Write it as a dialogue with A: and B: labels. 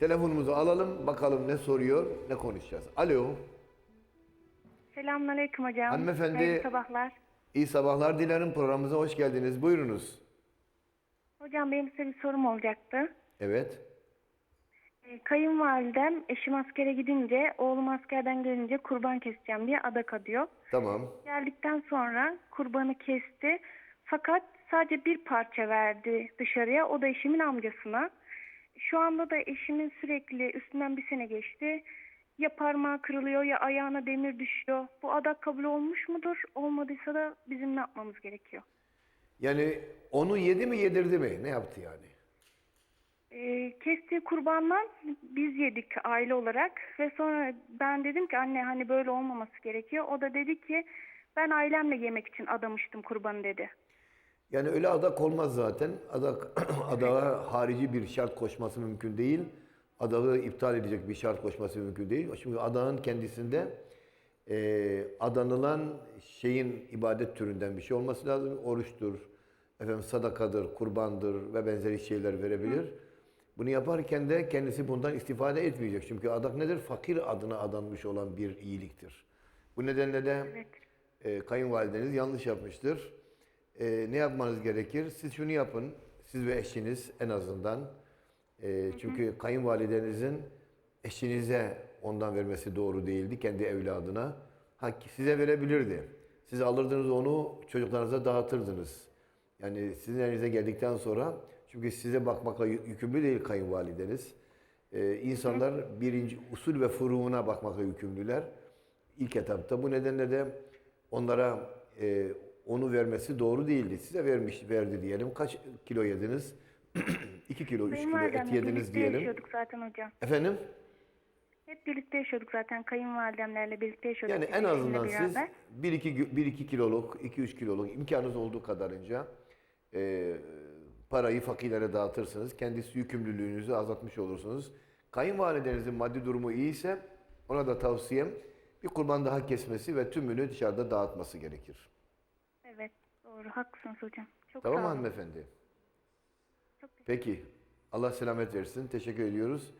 A: Telefonumuzu alalım, bakalım ne soruyor, ne konuşacağız. Alo,
B: Selamünaleyküm hocam.
A: Hanımefendi-
B: Hayırlı sabahlar.
A: iyi sabahlar dilerim. Programımıza hoş geldiniz. Buyurunuz.
B: Hocam benim size bir sorum olacaktı.
A: Evet.
B: Ee, Kayınvalidem eşim askere gidince, oğlum askerden gelince kurban keseceğim diye adak adıyor.
A: Tamam.
B: Geldikten sonra kurbanı kesti. Fakat sadece bir parça verdi dışarıya. O da eşimin amcasına. Şu anda da eşimin sürekli üstünden bir sene geçti. Ya parmağı kırılıyor ya ayağına demir düşüyor. Bu adak kabul olmuş mudur? Olmadıysa da bizim ne yapmamız gerekiyor?
A: Yani onu yedi mi yedirdi mi? Ne yaptı yani?
B: Ee, kestiği kurbandan biz yedik aile olarak ve sonra ben dedim ki anne hani böyle olmaması gerekiyor. O da dedi ki ben ailemle yemek için adamıştım kurbanı dedi.
A: Yani öyle adak olmaz zaten. Adak, adağa harici bir şart koşması mümkün değil. Adağı iptal edecek bir şart koşması mümkün değil. Çünkü adağın kendisinde e, adanılan şeyin ibadet türünden bir şey olması lazım. Oruçtur, efendim sadakadır, kurbandır ve benzeri şeyler verebilir. Bunu yaparken de kendisi bundan istifade etmeyecek. Çünkü adak nedir? Fakir adına adanmış olan bir iyiliktir. Bu nedenle de
B: Evet.
A: e, kayınvalideniz yanlış yapmıştır. E, ne yapmanız gerekir? Siz şunu yapın, siz ve eşiniz en azından. E, çünkü kayınvalidenizin eşinize ondan vermesi doğru değildi, kendi evladına. Ha, size verebilirdi. Siz alırdınız onu, çocuklarınıza dağıtırdınız. Yani sizin elinize geldikten sonra, çünkü size bakmakla yü- yükümlü değil kayınvalideniz. E, insanlar birinci usul ve furuğuna bakmakla yükümlüler ilk etapta. Bu nedenle de onlara e, onu vermesi doğru değildi. Size vermiş verdi diyelim. Kaç kilo yediniz? 2 kilo, 3 kilo et yediniz diyelim.
B: yaşıyorduk zaten hocam.
A: Efendim?
B: Hep birlikte yaşıyorduk zaten kayınvalidemlerle birlikte yaşıyorduk.
A: Yani en azından siz
B: beraber.
A: 1-2 1 2 kiloluk, 2-3 kiloluk imkanınız olduğu kadarınca e, parayı fakirlere dağıtırsınız. Kendisi yükümlülüğünüzü azaltmış olursunuz. Kayınvalidenizin maddi durumu iyiyse ona da tavsiyem bir kurban daha kesmesi ve tümünü dışarıda dağıtması gerekir.
B: Doğru haklısınız hocam. Çok
A: Tamam
B: sağ olun.
A: hanımefendi?
B: Çok
A: Peki. Allah selamet versin. Teşekkür ediyoruz.